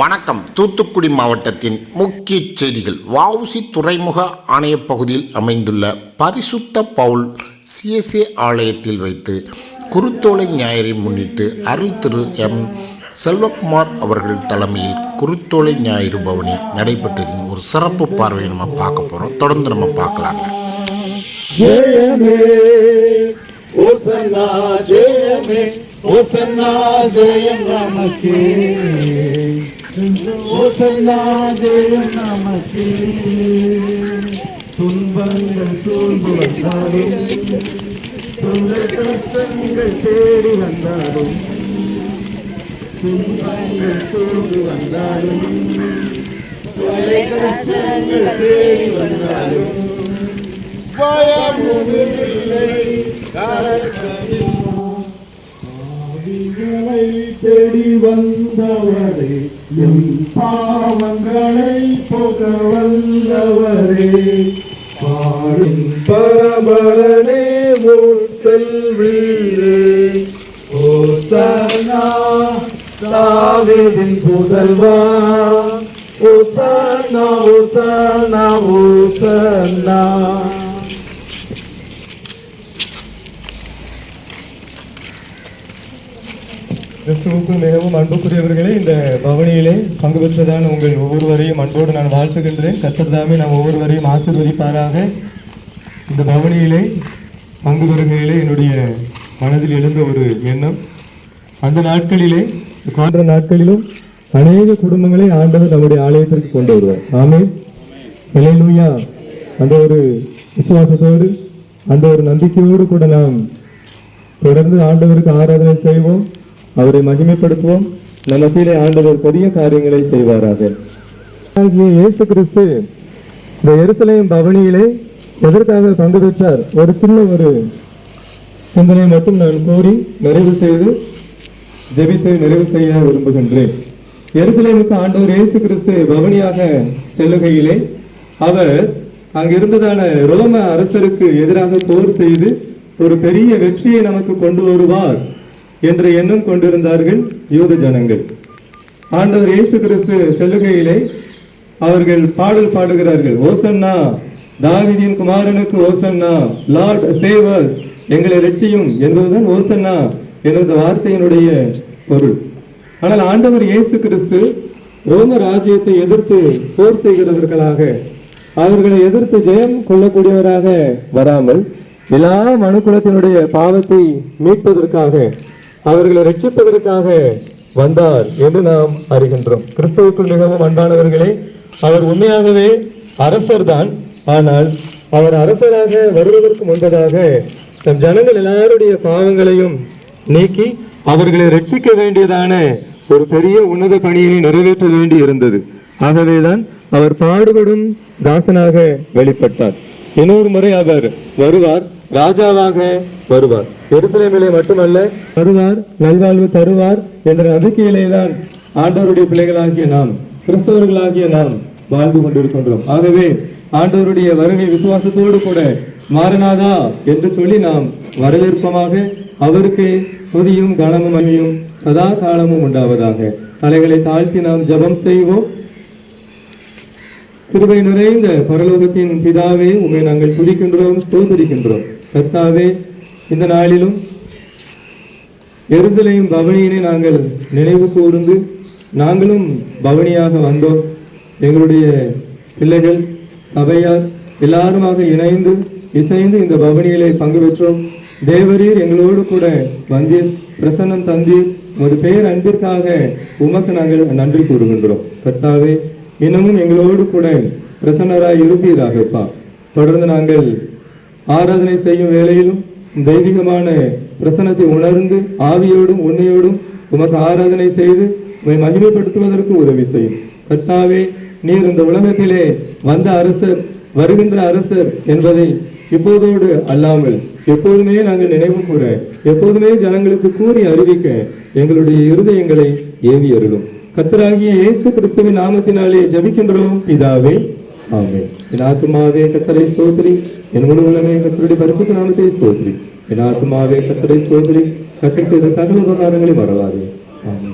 வணக்கம். தூத்துக்குடி மாவட்டத்தின் முக்கிய செய்திகள். வஉசி துறைமுக ஆணைய பகுதியில் அமைந்துள்ள பரிசுத்த பவுல் சிஎஸ்ஏ ஆலயத்தில் வைத்து குருத்தோலை ஞாயிறை முன்னிட்டு அருள் திரு எம். செல்வகுமார் அவர்கள் தலைமையில் குருத்தோலை ஞாயிறு பவனி நடைபெற்றதின் ஒரு சிறப்பு பார்வையை நம்ம பார்க்க போகிறோம் தொடர்ந்து நம்ம பார்க்கலாங்க ஜெயமே ஓசன்னா ஜெயம் நமக்கே. நமக்கே. துன்பங்கள் சூழ்ந்து வந்தாலும் துன்ப கஷ்டங்கள் தேடி வந்தாலும் துன்பங்கள் சூழ்ந்து வந்தாலும் கஷ்டங்கள் தேடி வந்தாலும் தேடி வந்தவரே. பாவங்களை போக வல்லவரே பாடும் பரபரனே முன் செல்வீரே. ஓ சனா தாவேதின் புதல்வா. ஓ சனா ஓ சனா ஓ சனா கிறிஸ்துவுக்கு மிகவும் அன்புக்குரியவர்களே இந்த பவனியிலே பங்கு பெற்றதான உங்கள் ஒவ்வொருவரையும் அன்போடு நான் வாழ்த்துகின்றேன். கத்தர்தாமே நாம் ஒவ்வொருவரையும் ஆசிர்வதிப்பாராக. இந்த பவனியிலே பங்கு பெறுகையிலே என்னுடைய மனதில் எழுந்த ஒரு எண்ணம். அந்த நாட்களிலே காண்ற நாட்களிலும் அநேக குடும்பங்களை ஆண்டவர் நம்முடைய ஆலயத்திற்கு கொண்டு வருவார். ஆமே நிலையிலூயா அந்த ஒரு விசுவாசத்தோடு அந்த ஒரு நம்பிக்கையோடு கூட நாம் தொடர்ந்து ஆண்டவருக்கு ஆராதனை செய்வோம். அவரை மகிமைப்படுத்துவோம். நம் ஆண்டவர் பெரிய காரியங்களை செய்வாராக. இயேசு கிறிஸ்து இந்த எருசலேம் பவனியிலே எதற்காக பங்கு பெற்றார்? ஒரு சின்ன ஒரு சிந்தனை மட்டும் நான் கூறி நிறைவு செய்து ஜெபித்து நிறைவு செய்ய விரும்புகின்றேன். எருசலேமுக்கு ஆண்டவர் இயேசு கிறிஸ்து பவனியாக செல்லுகையிலே அவர் அங்கிருந்ததான ரோம அரசருக்கு எதிராக போர் செய்து ஒரு பெரிய வெற்றியை நமக்கு கொண்டு வருவார். என்ற எண்ணம் கொண்டிருந்தார்கள் யூத ஜனங்கள். ஆண்டவர் இயேசு கிறிஸ்து செல்லுகையிலே அவர்கள் பாடல் பாடுகிறார்கள். ஓசன்னா தாவீதின் குமாரனுக்கு ஓசன்னா லார்ட் சேவர்ஸ் எங்களை ரட்சியும் என்பதுதான் ஓசன்னா என்ற வார்த்தையினுடைய பொருள். ஆனால் ஆண்டவர் இயேசு கிறிஸ்து ரோம ராஜ்யத்தை எதிர்த்து போர் செய்கிறவர்களாக அவர்களை எதிர்த்து ஜெயம் கொள்ளக்கூடியவராக வராமல் எல்லா மனுக்குலத்தினுடைய பாவத்தை மீட்பதற்காக அவர்களை ரட்சிப்பதற்காக வந்தார் என்று நாம் அறிகின்றோம். கிறிஸ்தவுக்குள் மிகவும் அன்பானவர்களே அவர் உண்மையாகவே அரசர் தான் ஆனால் அவர் அரசராக வருவதற்கு முன்பதாக தம் ஜனங்கள் எல்லாருடைய பாவங்களையும் நீக்கி அவர்களை ரட்சிக்க வேண்டியதான ஒரு பெரிய உன்னத பணியினை நிறைவேற்ற வேண்டி இருந்தது ஆகவேதான் அவர் பாடுபடும் தாசனாக வெளிப்பட்டார். இன்னொரு முறை அவர் வருவார். ராஜாவாக வருவார். எருசலேமிலே மட்டுமல்ல வருவார் நல்வாழ்வு தருவார் என்ற நம்பிக்கையிலே தான் ஆண்டவருடைய பிள்ளைகளாகிய நாம் கிறிஸ்தவர்களாகிய நாம் வாழ்ந்து கொண்டிருக்கின்றோம். ஆகவே ஆண்டவருடைய வருகை விசுவாசத்தோடு கூட மாறனாதா என்று சொல்லி நாம் வரவேற்பமாக அவருக்கு துதியும் கனமும் மகிமையும் சதா காலமும் உண்டாவதாக. தலைகளை தாழ்த்தி நாம் ஜெபம் செய்வோம். கிருபை நிறைந்த பரலோகத்தின் பிதாவே உம்மை நாங்கள் துதிக்கின்றோம் ஸ்தோத்தரிக்கின்றோம். கத்தாவே இந்த நாளிலும் எருசலையும் பவனியினை நாங்கள் நினைவு கூர்ந்து நாங்களும் பவனியாக வந்தோம். எங்களுடைய பிள்ளைகள் சபையார் எல்லாருமாக இணைந்து இசைந்து இந்த பவனியிலே பங்கு பெற்றோம். தேவரீர் எங்களோடு கூட வந்தீர் பிரசன்னம் தந்தீர். ஒரு பேர் அன்பிற்காக உமக்கு நாங்கள் நன்றி கூறுகின்றோம். கர்த்தாவே இன்னமும் எங்களோடு கூட பிரசன்னராய் இருப்பீராகப்பா தொடர்ந்து நாங்கள் ஆராதனை செய்யும் வேளையிலும் தெய்வீகமான பிரசனத்தை உணர்ந்து ஆவியோடும் உண்மையோடும் உமக்கு ஆராதனை செய்து உம்மை மகிமைப்படுத்துவதற்கு உதவி செய்யும். கர்த்தாவே நீர் இந்த உலகத்திலே வந்த அரசர் வருகின்ற அரசர் என்பதை இப்போதோடு அல்லாமல் எப்போதுமே நாங்கள் நினைவு கூற எப்போதுமே ஜனங்களுக்கு கூறி அறிவிக்க எங்களுடைய இருதயங்களை ஏவி அருளும். கத்தராகிய இயேசு கிறிஸ்துவின் நாமத்தினாலே ஜபிக்கின்றோம். இதாவே ஆமே என் கத்தரை சோதரி என் முழு உலகமே கத்தருடைய பரிசுத்த நாமத்தை ஸ்தோத்திரி. என் ஆத்துமாவே கத்தரை ஸ்தோத்திரி. கத்தர் செய்த சகல உபகாரங்களை மறவாதே ஆமென்.